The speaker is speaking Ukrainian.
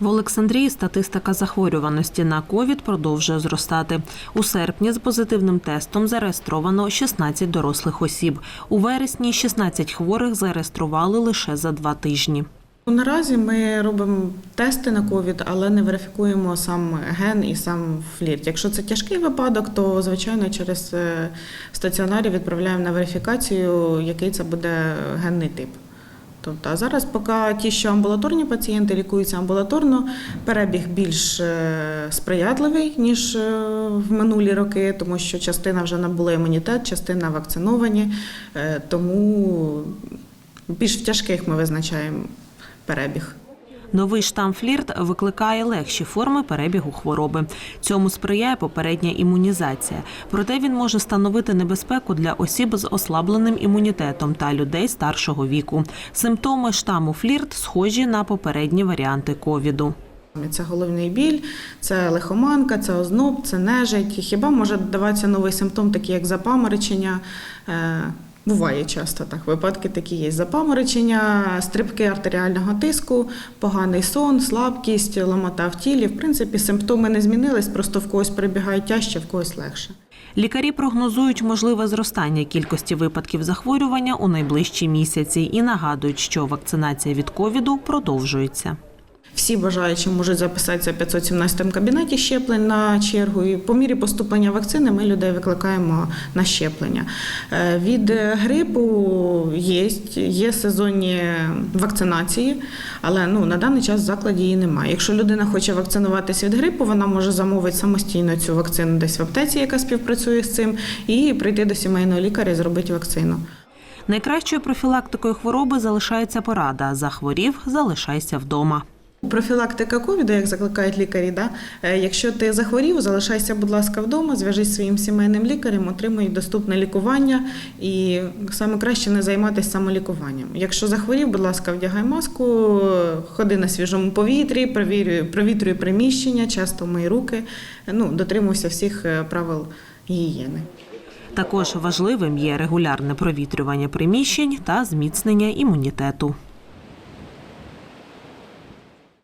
В Олександрії статистика захворюваності на ковід продовжує зростати. У серпні з позитивним тестом зареєстровано 16 дорослих осіб. У вересні 16 хворих зареєстрували лише за два тижні. Наразі ми робимо тести на ковід, але не верифікуємо сам ген і сам флірт. Якщо це тяжкий випадок, то звичайно через е, стаціонарі відправляємо на верифікацію, який це буде генний тип. Тобто, а зараз, поки ті, що амбулаторні пацієнти лікуються амбулаторно, перебіг більш е, сприятливий ніж е, в минулі роки, тому що частина вже набула імунітет, частина вакциновані, Е, тому більш в тяжких ми визначаємо перебіг. Новий штам флірт викликає легші форми перебігу хвороби. Цьому сприяє попередня імунізація. Проте він може становити небезпеку для осіб з ослабленим імунітетом та людей старшого віку. Симптоми штаму флірт схожі на попередні варіанти ковіду. Це головний біль, це лихоманка, це озноб, це нежить. Хіба може додаватися новий симптом, такий як запаморочення. Буває часто так. Випадки такі є: запаморочення, стрибки артеріального тиску, поганий сон, слабкість, ламота в тілі. В принципі, симптоми не змінились, просто в когось перебігає тяжче, в когось легше. Лікарі прогнозують можливе зростання кількості випадків захворювання у найближчі місяці і нагадують, що вакцинація від ковіду продовжується. Всі бажаючі можуть записатися в 517 кабінеті щеплень на чергу. І по мірі поступлення вакцини ми людей викликаємо на щеплення. Е, Від грипу є, є сезонні вакцинації, але ну, на даний час в закладі її немає. Якщо людина хоче вакцинуватися від грипу, вона може замовити самостійно цю вакцину десь в аптеці, яка співпрацює з цим, і прийти до сімейного лікаря і зробити вакцину. Найкращою профілактикою хвороби залишається порада. Захворів, залишайся вдома. Профілактика ковіду, як закликають лікарі, да? е, якщо ти захворів, залишайся, будь ласка, вдома, зв'яжись зі своїм сімейним лікарем, отримуй доступне лікування і саме краще не займатися самолікуванням. Якщо захворів, будь ласка, вдягай маску, ходи на свіжому повітрі, провітрюй приміщення, часто мий руки, ну, дотримуйся всіх е, правил гігієни. Також важливим є регулярне провітрювання приміщень та зміцнення імунітету.